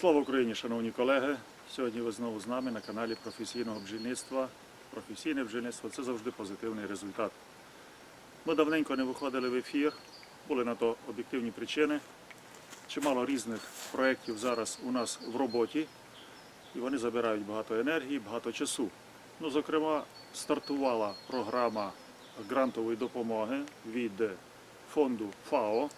Слава Україні, шановні колеги! Сьогодні ви знову з нами на каналі професійного бджільництва. Професійне бджільництво це завжди позитивний результат. Ми давненько не виходили в ефір, були на то об'єктивні причини. Чимало різних проєктів зараз у нас в роботі, і вони забирають багато енергії, багато часу. Ну, зокрема, стартувала програма грантової допомоги від фонду ФАО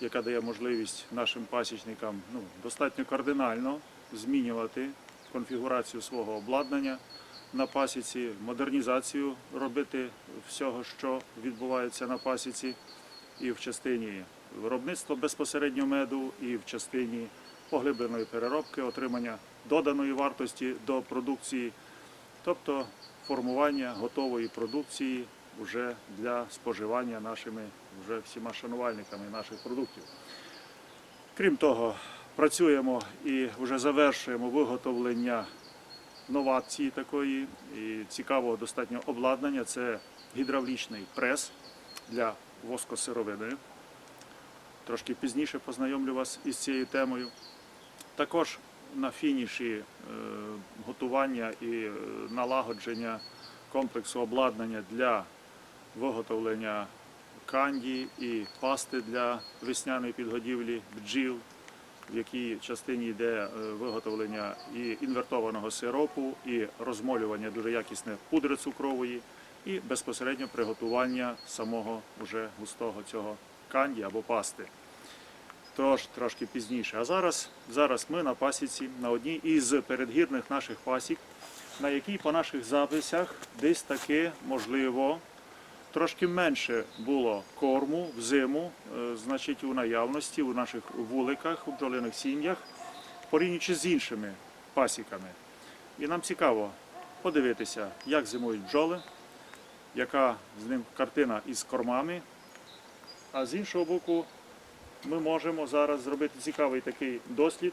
яка дає можливість нашим пасічникам ну, достатньо кардинально змінювати конфігурацію свого обладнання на пасіці, модернізацію робити всього, що відбувається на пасіці, і в частині виробництва безпосередньо меду, і в частині поглибленої переробки, отримання доданої вартості до продукції, тобто формування готової продукції вже для споживання нашими вже всіма шанувальниками наших продуктів. Крім того, працюємо і вже завершуємо виготовлення новації такої і цікавого достатньо обладнання. Це гідравлічний прес для воскосировини. Трошки пізніше познайомлю вас із цією темою. Також на фініші е, готування і е, налагодження комплексу обладнання для виготовлення канді і пасти для весняної підгодівлі бджіл, в якій частині йде е, виготовлення і інвертованого сиропу, і розмолювання дуже якісне пудри цукрової, і безпосередньо приготування самого вже густого цього канді або пасти. Тож трошки пізніше. А зараз, зараз ми на пасіці, на одній із передгірних наших пасік, на якій по наших записях десь таки можливо трошки менше було корму взиму, е, значить у наявності у наших вуликах, у бджолиних сім'ях, порівнюючи з іншими пасіками. І нам цікаво подивитися, як зимують бджоли, яка з ним картина із кормами. А з іншого боку, ми можемо зараз зробити цікавий такий дослід,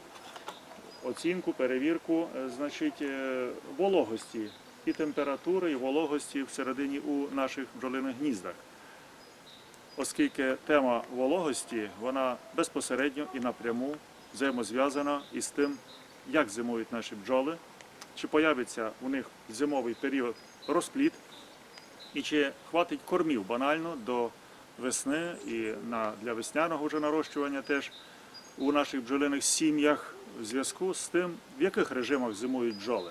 оцінку, перевірку, е, значить, е, вологості і температури, і вологості всередині у наших бджолиних гніздах. Оскільки тема вологості вона безпосередньо і напряму взаємозв'язана із тим, як зимують наші бджоли, чи появиться у них зимовий період розплід, і чи хватить кормів банально до весни і на, для весняного вже нарощування теж у наших бджолиних сім'ях в зв'язку з тим, в яких режимах зимують бджоли.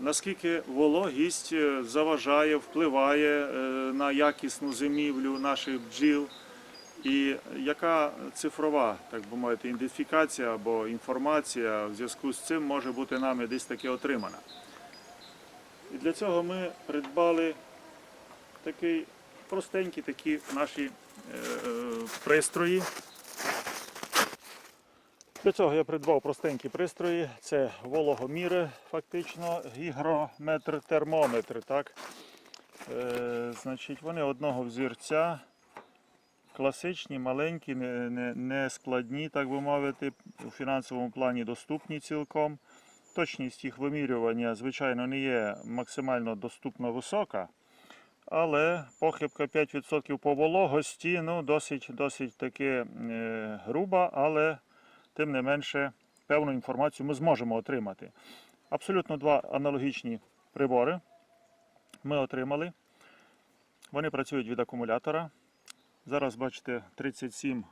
Наскільки вологість е, заважає, впливає е, на якісну зимівлю наших бджіл, і яка цифрова, так би мовити, ідентифікація або інформація в зв'язку з цим може бути нами десь таки отримана. І для цього ми придбали такий простенькі такі наші е, пристрої. Для цього я придбав простенькі пристрої. Це вологоміри, фактично, гігрометр, термометр. Так? Е, значить, вони одного взірця, класичні, маленькі, не, не, не складні, так би мовити, у фінансовому плані доступні цілком. Точність їх вимірювання, звичайно, не є максимально доступно висока. Але похибка 5% по вологості ну, досить, досить таки е, груба, але тим не менше певну інформацію ми зможемо отримати. Абсолютно два аналогічні прибори ми отримали. Вони працюють від акумулятора. Зараз бачите 37%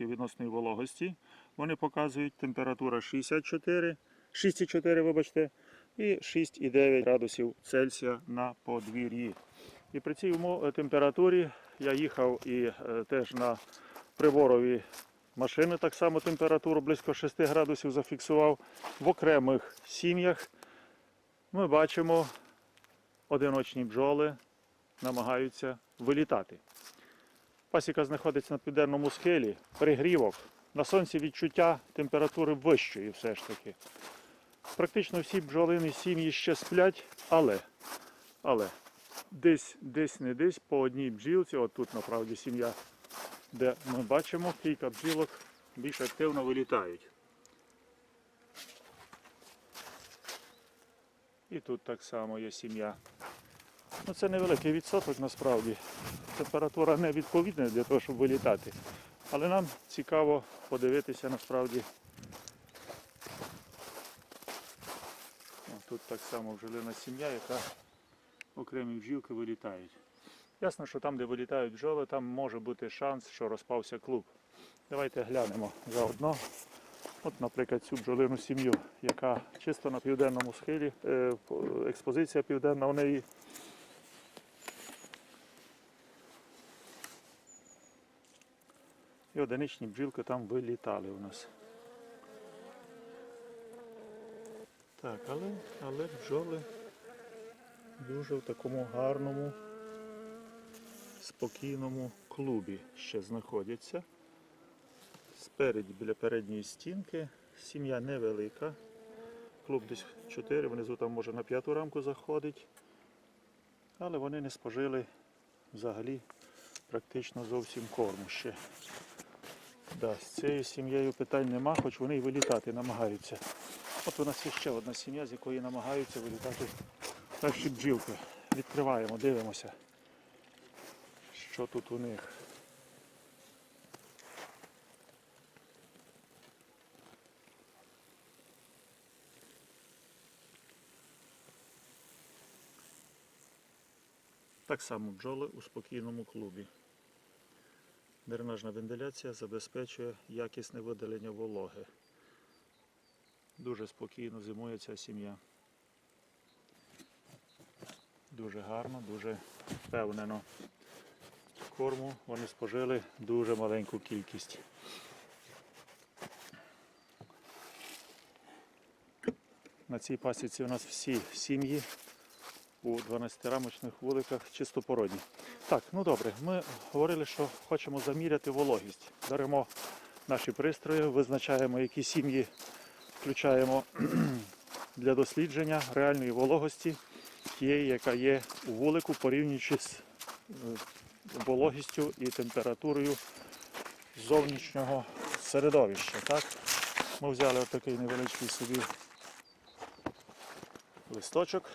відносної вологості. Вони показують температура 64, 6,4, вибачте, і 6,9 градусів Цельсія на подвір'ї. І при цій температурі я їхав і е, теж на приборові машини так само температуру близько 6 градусів зафіксував. В окремих сім'ях ми бачимо, одиночні бджоли намагаються вилітати. Пасіка знаходиться на південному схилі, пригрівок. На сонці відчуття температури вищої все ж таки. Практично всі бджолини сім'ї ще сплять, але, але десь, десь не десь по одній бджілці, от тут направді сім'я, де ми бачимо, кілька бджілок більш активно вилітають. І тут так само є сім'я. Ну Це невеликий відсоток насправді. Температура не відповідна для того, щоб вилітати. Але нам цікаво подивитися насправді. Тут так само вжилина сім'я, яка окремі бджілки вилітають. Ясно, що там, де вилітають бджоли, там може бути шанс, що розпався клуб. Давайте глянемо заодно. От, наприклад, цю бджолину сім'ю, яка чисто на південному схилі, е, експозиція південна у неї. І одиничні бджілки там вилітали у нас. Так, але, але бджоли дуже в такому гарному, спокійному клубі ще знаходяться. Спереді біля передньої стінки. Сім'я невелика. Клуб десь 4, внизу там може на п'яту рамку заходить. Але вони не спожили взагалі практично зовсім корму ще. Да, з цією сім'єю питань нема, хоч вони й вилітати намагаються. От у нас є ще одна сім'я, з якої намагаються вилітати перші бджілки. Відкриваємо, дивимося, що тут у них. Так само бджоли у спокійному клубі. Дренажна вентиляція забезпечує якісне видалення вологи. Дуже спокійно зимує ця сім'я. Дуже гарно, дуже впевнено. Корму вони спожили дуже маленьку кількість. На цій пасіці у нас всі сім'ї у 12-рамочних вуликах чистопородні. Так, ну добре, ми говорили, що хочемо заміряти вологість. Беремо наші пристрої, визначаємо, які сім'ї включаємо для дослідження реальної вологості, тієї, яка є у вулику, порівнюючи з е, вологістю і температурою зовнішнього середовища. Так? Ми взяли отакий невеличкий собі листочок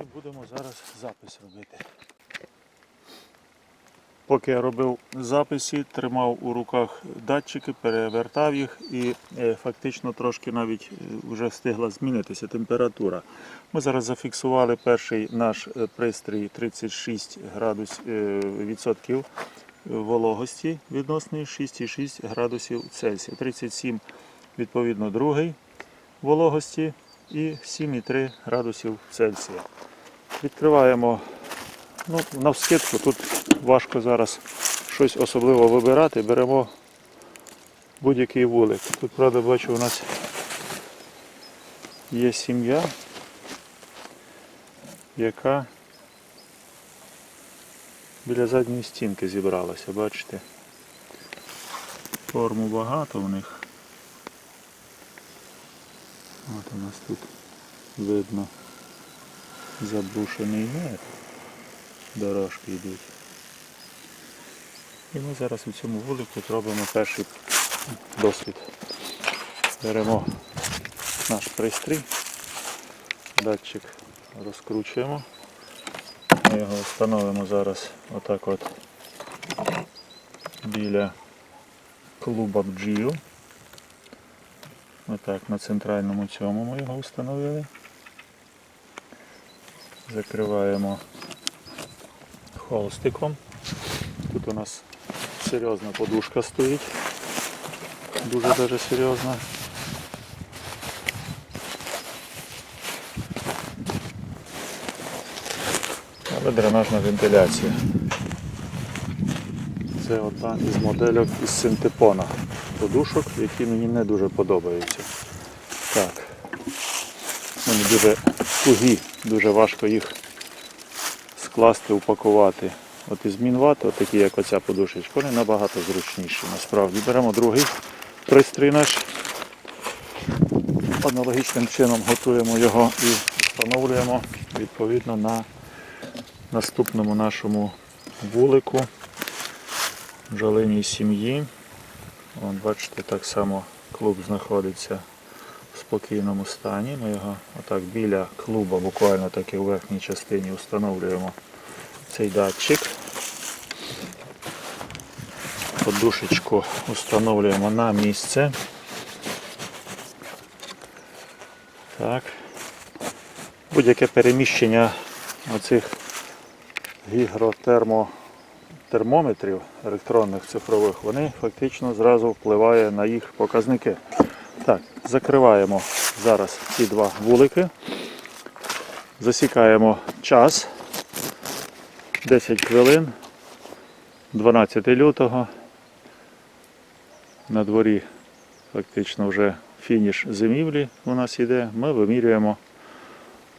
і будемо зараз запис робити. Поки я робив записи, тримав у руках датчики, перевертав їх і е, фактично трошки навіть е, вже встигла змінитися температура. Ми зараз зафіксували перший наш е, пристрій 36 градусів е, відсотків вологості відносної 6,6 градусів Цельсія. 37 відповідно другий вологості і 7,3 градусів Цельсія. Відкриваємо ну, навскидку, тут важко зараз щось особливо вибирати. Беремо будь-який вулик. Тут, правда, бачу, у нас є сім'я, яка біля задньої стінки зібралася, бачите? Форму багато у них. От у нас тут видно забрушений мед. Дорожки йдуть. І ми зараз у цьому вулику зробимо перший досвід. Беремо наш пристрій, датчик розкручуємо. Ми його встановимо зараз отак от біля клуба бджіл. Отак на центральному цьому ми його встановили. Закриваємо холстиком. Тут у нас серйозна подушка стоїть. Дуже дуже серйозна. Але дренажна вентиляція. Це одна із модельок із синтепона подушок, які мені не дуже подобаються. Так. Вони дуже тугі, дуже важко їх скласти, упакувати. От із мінвати, от такі як оця подушечка, вони набагато зручніші. Насправді беремо другий пристрій наш. Аналогічним чином готуємо його і встановлюємо відповідно на наступному нашому вулику бджолиній сім'ї. Бачите, так само клуб знаходиться спокійному стані. Ми його отак біля клуба, буквально так і в верхній частині встановлюємо цей датчик. Подушечку встановлюємо на місце. Так. Будь-яке переміщення оцих гігротермотермометрів електронних цифрових, вони фактично зразу впливає на їх показники. Так, закриваємо зараз ці два вулики. Засікаємо час 10 хвилин 12 лютого. На дворі фактично вже фініш зимівлі у нас іде. Ми вимірюємо,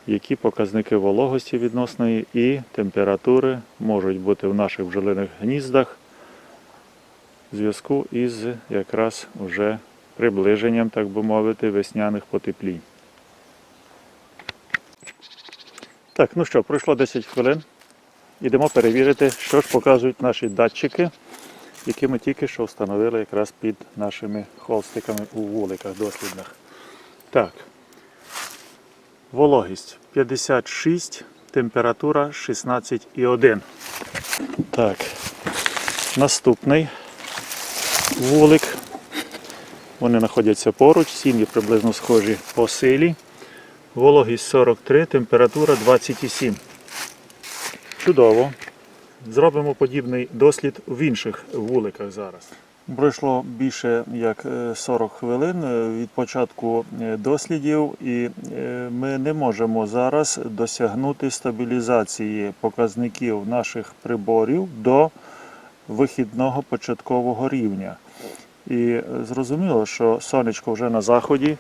які показники вологості відносної і температури можуть бути в наших бджолиних гніздах в зв'язку із якраз вже приближенням, так би мовити, весняних потеплінь. Так, ну що, пройшло 10 хвилин. Ідемо перевірити, що ж показують наші датчики, які ми тільки що встановили якраз під нашими холстиками у вуликах дослідних. Так. Вологість 56, температура 16,1. Так. Наступний вулик. Вони знаходяться поруч, сім'ї приблизно схожі по силі. Вологість 43, температура 27. Чудово. Зробимо подібний дослід в інших вуликах зараз. Пройшло більше як е, 40 хвилин е, від початку е, дослідів, і е, ми не можемо зараз досягнути стабілізації показників наших приборів до вихідного початкового рівня. І е, зрозуміло, що сонечко вже на заході.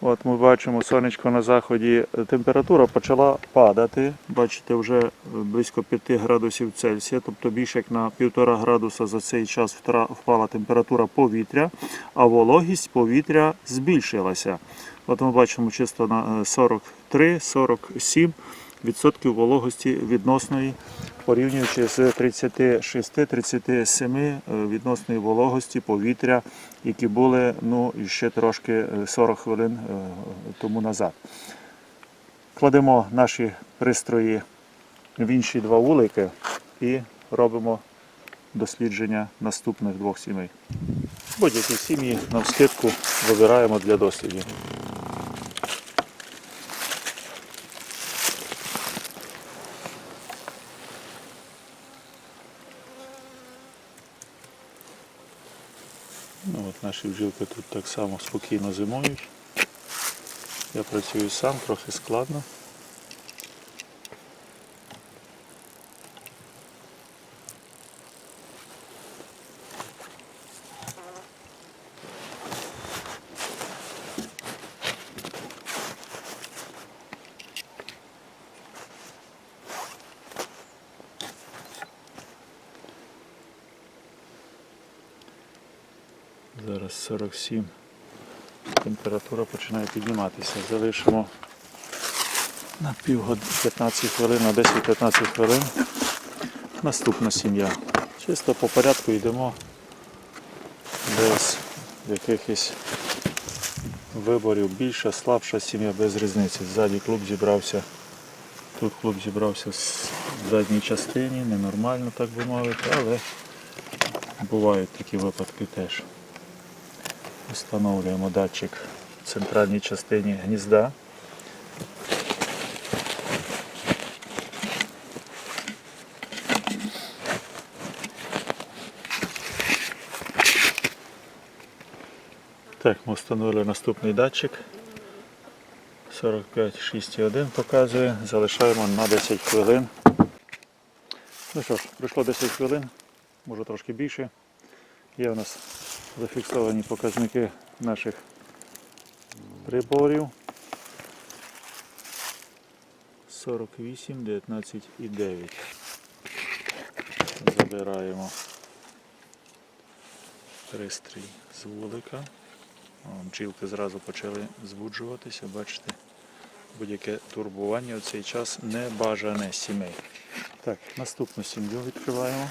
От ми бачимо сонечко на заході. Температура почала падати. Бачите, вже е, близько 5 градусів Цельсія, тобто більше як на 1,5 градуса за цей час впала температура повітря, а вологість повітря збільшилася. От ми бачимо чисто на е, 43-47 відсотків вологості відносної, порівнюючи з 36-37 е, відносної вологості повітря, які були ну, ще трошки е, 40 хвилин е, тому назад. Кладемо наші пристрої в інші два вулики і робимо дослідження наступних двох сімей. Будь-які сім'ї на вскидку вибираємо для дослідів. Наші бджілки тут так само спокійно зимують. Я працюю сам, трохи складно. Зараз 47. Температура починає підніматися. Залишимо на півгод 15 хвилин, на 10-15 хвилин. Наступна сім'я. Чисто по порядку йдемо без якихось виборів. Більша, слабша сім'я без різниці. Ззаді клуб зібрався. Тут клуб зібрався в задній частині, ненормально, так би мовити, але бувають такі випадки теж. Встановлюємо датчик в центральній частині гнізда. Так, ми встановили наступний датчик. 45,6,1 показує. Залишаємо на 10 хвилин. Ну що ж, пройшло 10 хвилин, може трошки більше. Є у нас зафіксовані показники наших приборів. 48, 19 і 9. Забираємо пристрій з вулика. Бджілки зразу почали збуджуватися, бачите, будь-яке турбування в цей час не бажане сімей. Так, наступну сім'ю відкриваємо.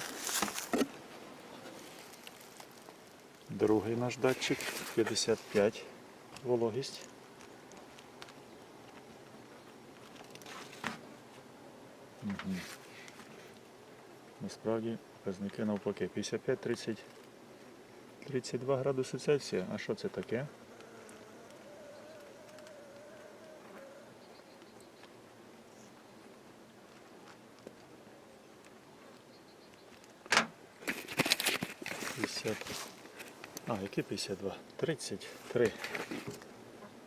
Другий наш датчик 55 вологість. Угу. Насправді показники навпаки. 55-30 32 градуси Цельсія. А що це таке? Десятки. А, які 52? 33.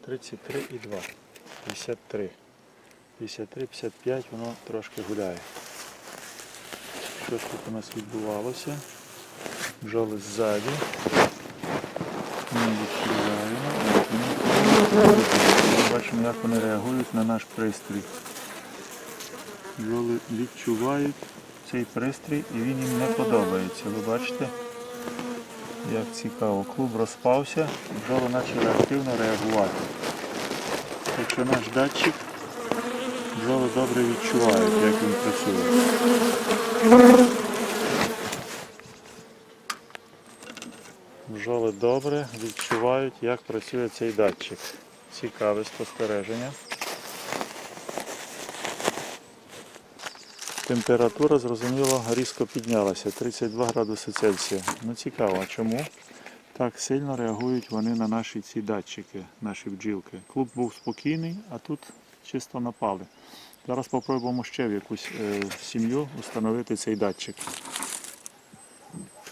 33 і 2. 53. 53, 55, воно трошки гуляє. Що ж тут у нас відбувалося? Бджоли ззаді. Ми відкриваємо. Ми бачимо, як вони реагують на наш пристрій. Бджоли відчувають цей пристрій і він їм не подобається. Ви бачите, як цікаво. Клуб розпався, бджоли почали активно реагувати. Якщо наш датчик, бджоли добре відчувають, як він працює. Бджоли добре відчувають, як працює цей датчик. Цікаве спостереження. Температура, зрозуміло, різко піднялася 32 градуси Цельсія. Ну цікаво, чому так сильно реагують вони на наші ці датчики, наші бджілки. Клуб був спокійний, а тут чисто напали. Зараз спробуємо ще в якусь е, сім'ю встановити цей датчик.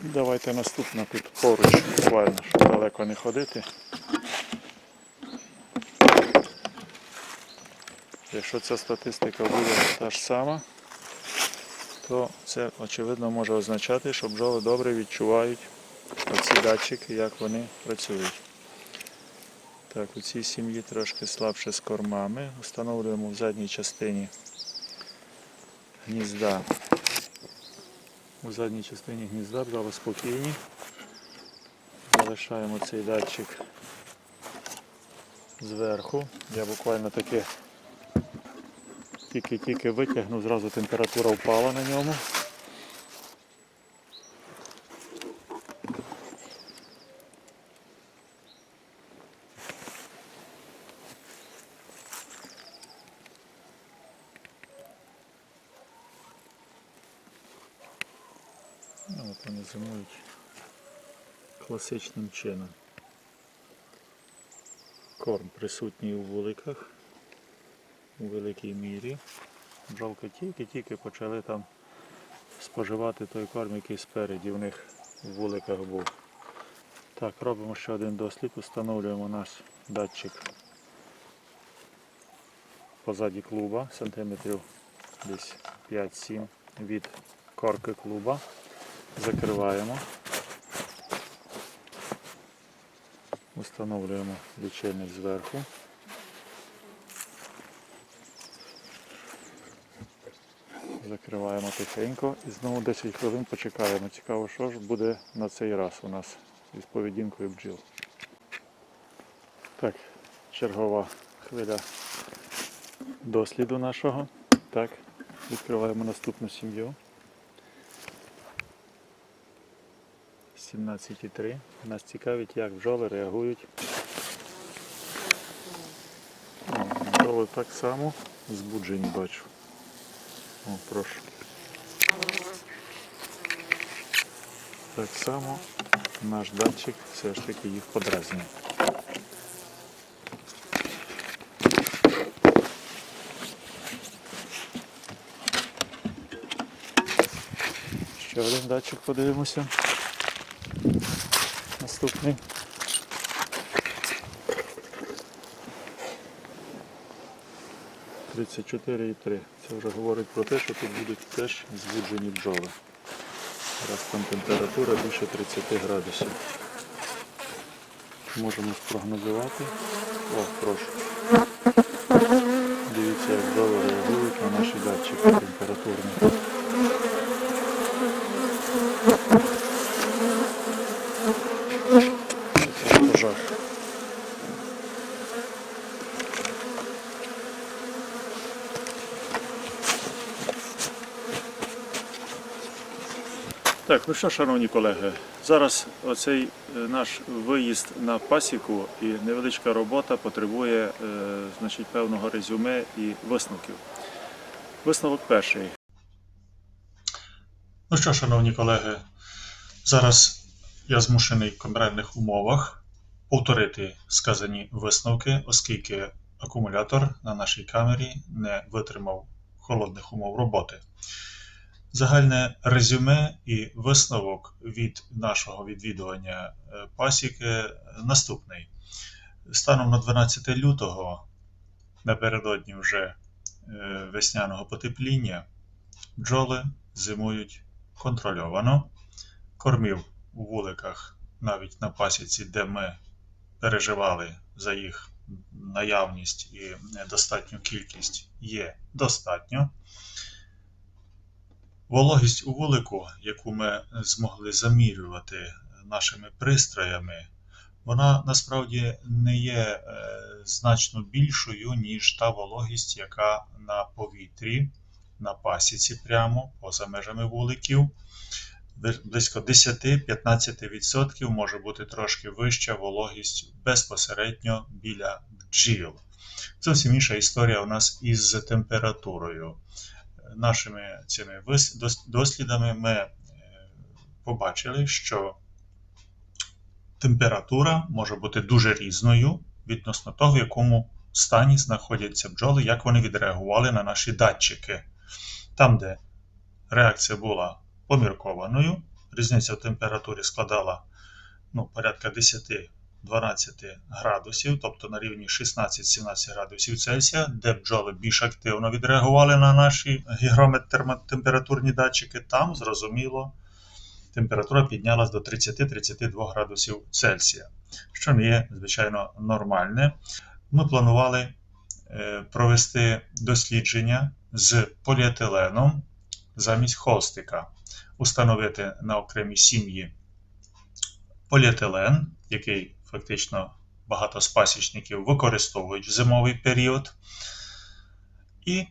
Давайте наступна тут поруч, буквально, щоб далеко не ходити. Якщо ця статистика буде та ж сама, то це очевидно може означати, що бджоли добре відчувають оці датчики, як вони працюють. Так, у цій сім'ї трошки слабше з кормами. Встановлюємо в задній частині гнізда. У задній частині гнізда бджоли спокійні. Залишаємо цей датчик зверху. Я буквально таки тільки-тільки витягнув, зразу температура впала на ньому. Ну, от вони зимують класичним чином. Корм присутній у вуликах у великій мірі. Бджолки тільки-тільки почали там споживати той корм, який спереді в них в вуликах був. Так, робимо ще один дослід, встановлюємо наш датчик позаді клуба, сантиметрів десь 5-7 від корки клуба. Закриваємо. Встановлюємо лічильник зверху. Закриваємо тихенько і знову 10 хвилин почекаємо. Цікаво, що ж буде на цей раз у нас із поведінкою бджіл. Так, чергова хвиля досліду нашого. Так, відкриваємо наступну сім'ю. 17,3. Нас цікавить, як бджоли реагують. Бджоли так само збуджені бачу. О, прошу. Так само наш датчик все ж таки їх подразнює. Ще один датчик подивимося. Наступний. Тридцять чотири і три. Це вже говорить про те, що тут будуть теж збуджені бджоли. Раз там температура більше 30 градусів. Можемо спрогнозувати. О, прошу. Дивіться, як бджоли реагують на наші датчики температурні. Це пожар. Так, ну що, шановні колеги, зараз оцей е, наш виїзд на пасіку і невеличка робота потребує е, значить, певного резюме і висновків. Висновок перший. Ну що, шановні колеги, зараз я змушений в конкретних умовах повторити сказані висновки, оскільки акумулятор на нашій камері не витримав холодних умов роботи. Загальне резюме і висновок від нашого відвідування е, пасіки наступний. Станом на 12 лютого, напередодні вже е, весняного потепління, бджоли зимують контрольовано. Кормів у вуликах, навіть на пасіці, де ми переживали за їх наявність і достатню кількість, є достатньо. Вологість у вулику, яку ми змогли замірювати нашими пристроями, вона насправді не є е, значно більшою, ніж та вологість, яка на повітрі, на пасіці прямо поза межами вуликів. Близько 10-15% може бути трошки вища вологість безпосередньо біля бджіл. Зовсім інша історія у нас із температурою нашими цими дослідами ми е, побачили, що температура може бути дуже різною відносно того, в якому стані знаходяться бджоли, як вони відреагували на наші датчики. Там, де реакція була поміркованою, різниця в температурі складала ну, порядка 10 12 градусів, тобто на рівні 16-17 градусів Цельсія, де бджоли більш активно відреагували на наші гігрометемпературні датчики, там, зрозуміло, температура піднялась до 30-32 градусів Цельсія, що не є, звичайно, нормальне. Ми планували е, провести дослідження з поліетиленом замість холстика, установити на окремій сім'ї поліетилен, який фактично багато з пасічників використовують в зимовий період, і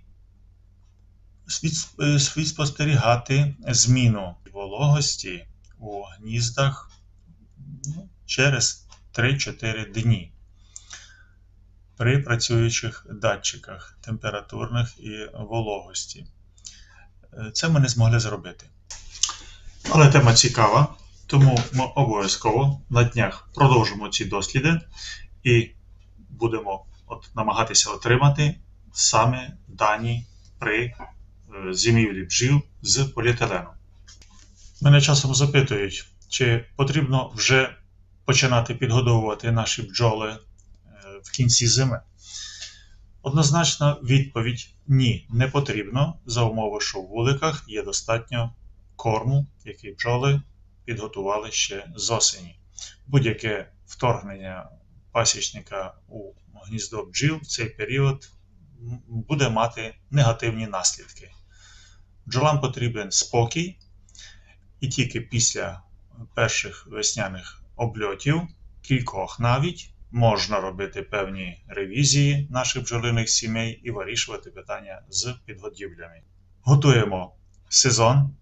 слід- е, спостерігати зміну вологості у гніздах ну, через 3-4 дні при працюючих датчиках температурних і вологості. Е, Це ми не змогли зробити. Але тема цікава, тому ми обов'язково на днях продовжимо ці досліди і будемо от намагатися отримати саме дані при е, зимівлі бджіл з поліетилену. Мене часом запитують, чи потрібно вже починати підгодовувати наші бджоли е, в кінці зими. Однозначна відповідь ні, не потрібно за умови, що в вуликах є достатньо корму, який бджоли підготували ще з осені. Будь-яке вторгнення пасічника у гніздо бджіл в цей період буде мати негативні наслідки. Бджолам потрібен спокій, і тільки після перших весняних обльотів, кількох навіть, можна робити певні ревізії наших бджолиних сімей і вирішувати питання з підгодівлями. Готуємо сезон,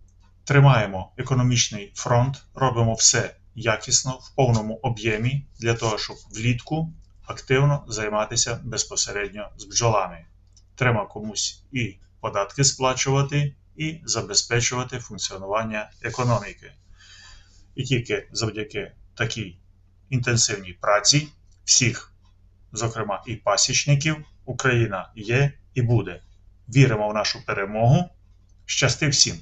тримаємо економічний фронт, робимо все якісно в повному об'ємі для того, щоб влітку активно займатися безпосередньо з бджолами. Треба комусь і податки сплачувати, і забезпечувати функціонування економіки. І тільки завдяки такій інтенсивній праці всіх, зокрема і пасічників, Україна є і буде. Віримо в нашу перемогу. Щасти всім!